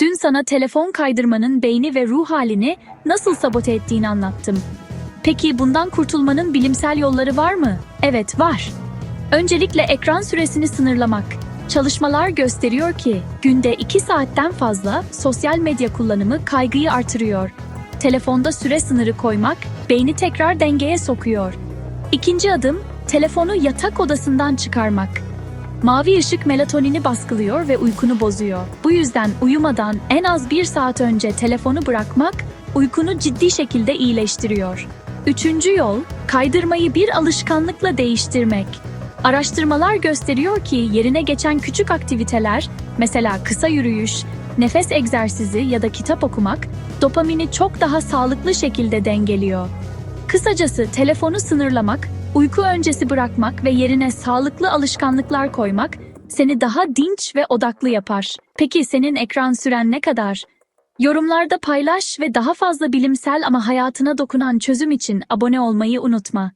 Dün sana telefon kaydırmanın beyni ve ruh halini nasıl sabote ettiğini anlattım. Peki bundan kurtulmanın bilimsel yolları var mı? Evet, var. Öncelikle ekran süresini sınırlamak. Çalışmalar gösteriyor ki günde 2 saatten fazla sosyal medya kullanımı kaygıyı artırıyor. Telefonda süre sınırı koymak beyni tekrar dengeye sokuyor. İkinci adım telefonu yatak odasından çıkarmak. Mavi ışık melatonini baskılıyor ve uykunu bozuyor. Bu yüzden uyumadan en az bir saat önce telefonu bırakmak uykunu ciddi şekilde iyileştiriyor. Üçüncü yol, kaydırmayı bir alışkanlıkla değiştirmek. Araştırmalar gösteriyor ki yerine geçen küçük aktiviteler, mesela kısa yürüyüş, nefes egzersizi ya da kitap okumak, dopamini çok daha sağlıklı şekilde dengeliyor. Kısacası telefonu sınırlamak, uyku öncesi bırakmak ve yerine sağlıklı alışkanlıklar koymak seni daha dinç ve odaklı yapar. Peki senin ekran süren ne kadar? Yorumlarda paylaş ve daha fazla bilimsel ama hayatına dokunan çözüm için abone olmayı unutma.